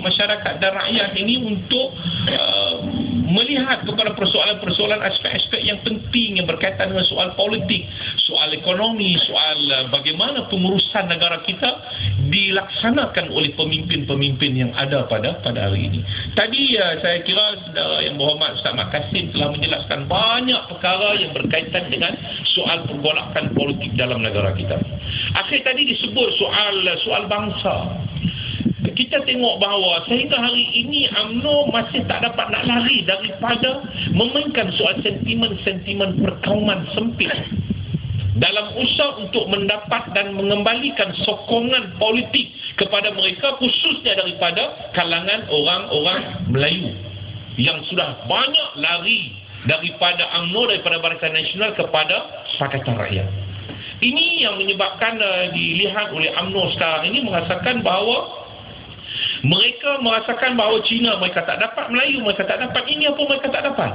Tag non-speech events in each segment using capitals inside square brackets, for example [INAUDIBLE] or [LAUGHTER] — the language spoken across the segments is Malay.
masyarakat dan rakyat ini untuk uh, melihat kepada persoalan-persoalan aspek-aspek yang penting yang berkaitan dengan soal politik, soal ekonomi, soal uh, bagaimana pengurusan negara kita dilaksanakan oleh pemimpin-pemimpin yang ada pada pada hari ini. Tadi uh, saya kira saudara yang berhormat Ustaz Mak Kasim telah menjelaskan banyak perkara yang berkaitan dengan soal pergolakan politik dalam negara kita. Akhir tadi disebut soal soal bangsa kita tengok bahawa sehingga hari ini UMNO masih tak dapat nak lari daripada memainkan soal sentimen-sentimen perkauman sempit dalam usaha untuk mendapat dan mengembalikan sokongan politik kepada mereka khususnya daripada kalangan orang-orang Melayu yang sudah banyak lari daripada UMNO daripada Barisan Nasional kepada Pakatan Rakyat. Ini yang menyebabkan uh, dilihat oleh UMNO sekarang ini merasakan bahawa mereka merasakan bahawa Cina mereka tak dapat, Melayu mereka tak dapat, ini apa mereka tak dapat.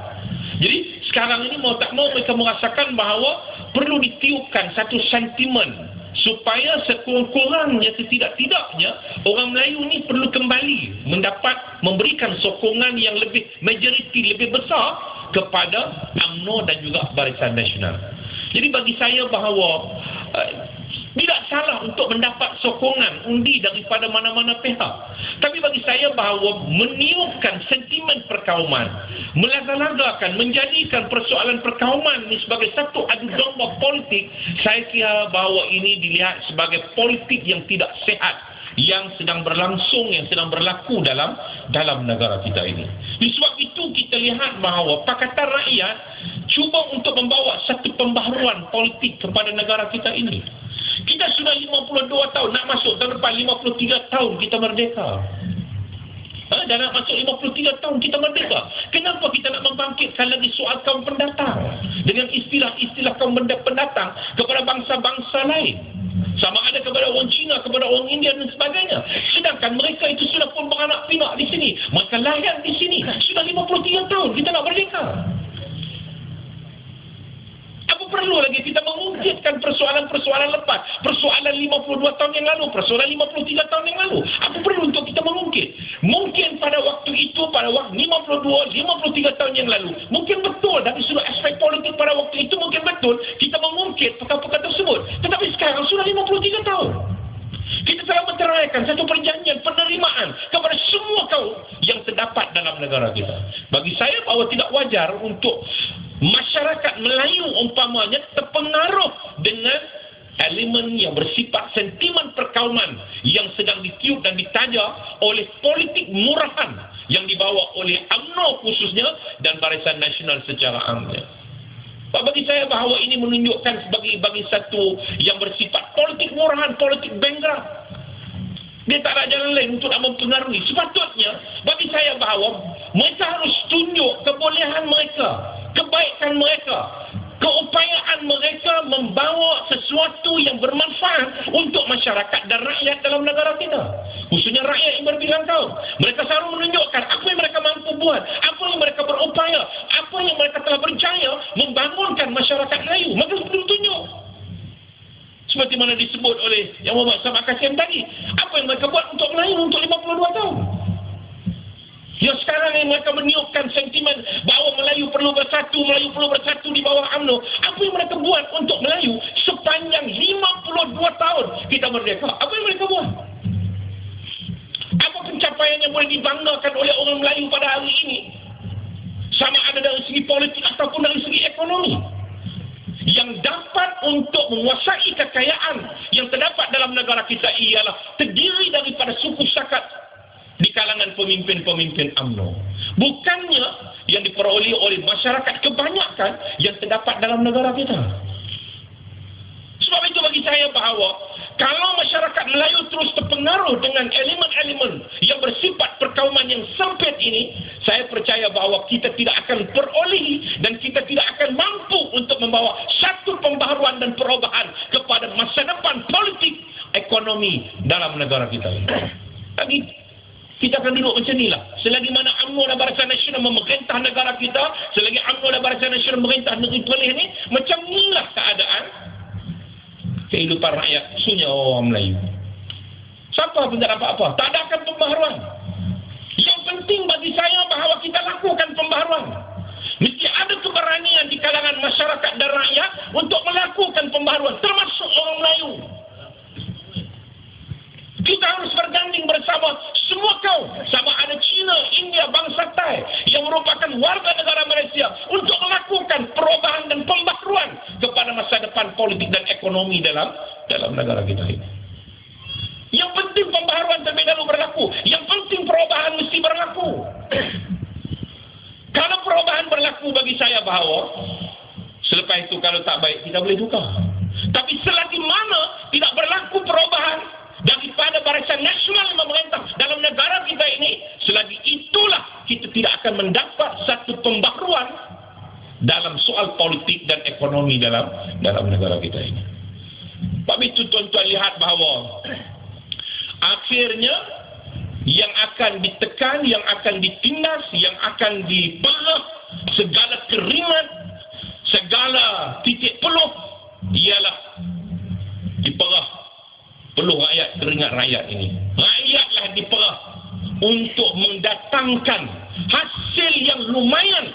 Jadi sekarang ini mau tak mau mereka merasakan bahawa perlu ditiupkan satu sentimen supaya sekurang-kurangnya setidak-tidaknya orang Melayu ni perlu kembali mendapat memberikan sokongan yang lebih majoriti lebih besar kepada UMNO dan juga Barisan Nasional. Jadi bagi saya bahawa uh, tidak salah untuk mendapat sokongan undi daripada mana-mana pihak. Tapi bagi saya bahawa meniupkan sentimen perkauman, melaga-lagakan, menjadikan persoalan perkauman ini sebagai satu adu domba politik, saya kira bahawa ini dilihat sebagai politik yang tidak sehat yang sedang berlangsung, yang sedang berlaku dalam dalam negara kita ini. Di sebab itu kita lihat bahawa Pakatan Rakyat cuba untuk membawa satu pembaharuan politik kepada negara kita ini. Kita sudah 52 tahun, nak masuk tahun depan 53 tahun kita merdeka. Ha, dan nak masuk 53 tahun kita merdeka. Kenapa kita nak membangkitkan lagi soal kaum pendatang? Dengan istilah-istilah kaum pendatang kepada bangsa-bangsa lain. Sama ada kepada orang Cina, kepada orang India dan sebagainya. Sedangkan mereka itu sudah pun beranak pinak di sini. Mereka lahir di sini. Sudah 53 tahun kita nak merdeka. Perlu lagi kita mengungkitkan persoalan-persoalan lepas? Persoalan 52 tahun yang lalu, persoalan 53 tahun yang lalu. Apa perlu untuk kita mengungkit? Mungkin pada waktu itu, pada waktu 52, 53 tahun yang lalu, mungkin betul dari sudut aspek politik pada waktu itu mungkin betul kita mengungkit perkara-perkara tersebut. Tetapi sekarang sudah 53 tahun. Kita telah menceraikan satu perjanjian penerimaan kepada semua kaum yang terdapat dalam negara kita. Bagi saya bahawa tidak wajar untuk masyarakat Melayu umpamanya terpengaruh dengan elemen yang bersifat sentimen perkauman yang sedang ditiup dan ditaja oleh politik murahan yang dibawa oleh UMNO khususnya dan Barisan Nasional secara amnya. Bagi saya bahawa ini menunjukkan sebagai bagi satu yang bersifat politik murahan, politik bankrupt. Dia tak ada jalan lain untuk nak mempengaruhi. Sepatutnya, bagi saya bahawa mereka harus tunjuk kebolehan mereka, kebaikan mereka, keupayaan mereka membawa sesuatu yang bermanfaat untuk masyarakat dan rakyat dalam negara kita. Khususnya rakyat yang berbilang kaum. Mereka selalu menunjukkan apa yang mereka mampu buat, apa yang mereka berupaya, apa yang mereka telah berjaya membangunkan masyarakat Melayu. Mereka perlu tunjuk. Seperti mana disebut oleh Yang Muhammad Sama Kasim tadi. Apa yang mereka buat untuk Melayu untuk 52 tahun. Yang ini mereka meniupkan sentimen bahawa Melayu perlu bersatu, Melayu perlu bersatu di bawah UMNO. Apa yang mereka buat untuk Melayu sepanjang 52 tahun kita merdeka? Apa yang mereka buat? Apa pencapaian yang boleh dibanggakan oleh orang Melayu pada hari ini? Sama ada dari segi politik ataupun dari segi ekonomi. Yang dapat untuk menguasai kekayaan yang terdapat dalam negara kita ialah terdiri daripada suku sakat di kalangan pemimpin-pemimpin UMNO. Bukannya yang diperoleh oleh masyarakat kebanyakan yang terdapat dalam negara kita. Sebab itu bagi saya bahawa kalau masyarakat Melayu terus terpengaruh dengan elemen-elemen yang bersifat perkauman yang sempit ini, saya percaya bahawa kita tidak akan perolehi dan kita tidak akan mampu untuk membawa satu pembaharuan dan perubahan kepada masa depan politik ekonomi dalam negara kita. Tapi kita akan duduk macam inilah. Selagi mana UMNO dan Barisan Nasional memerintah negara kita, selagi UMNO dan Barisan Nasional memerintah negeri Perlis ni, macam inilah keadaan kehidupan rakyat sunya orang Melayu. Siapa pun tak dapat apa. Tak ada akan pembaharuan. Yang penting bagi saya bahawa kita lakukan pembaharuan. Mesti ada keberanian di kalangan masyarakat dan rakyat untuk melakukan pembaharuan. Ter- kaum. Sama ada Cina, India, bangsa Thai yang merupakan warga negara Malaysia untuk melakukan perubahan dan pembaharuan kepada masa depan politik dan ekonomi dalam dalam negara kita ini. Yang penting pembaharuan terlebih dahulu berlaku. Yang penting perubahan mesti berlaku. [COUGHS] kalau perubahan berlaku bagi saya bahawa selepas itu kalau tak baik kita boleh tukar. Tapi selagi mana tidak berlaku perubahan daripada barisan nasional yang memerintah dalam negara kita ini, selagi itulah kita tidak akan mendapat satu pembaruan dalam soal politik dan ekonomi dalam dalam negara kita ini. Sebab itu tuan-tuan lihat bahawa akhirnya yang akan ditekan, yang akan ditindas, yang akan dibelah segala keringat, segala titik peluh ialah diperah perlu rakyat teringat rakyat ini. Rakyatlah diperah untuk mendatangkan hasil yang lumayan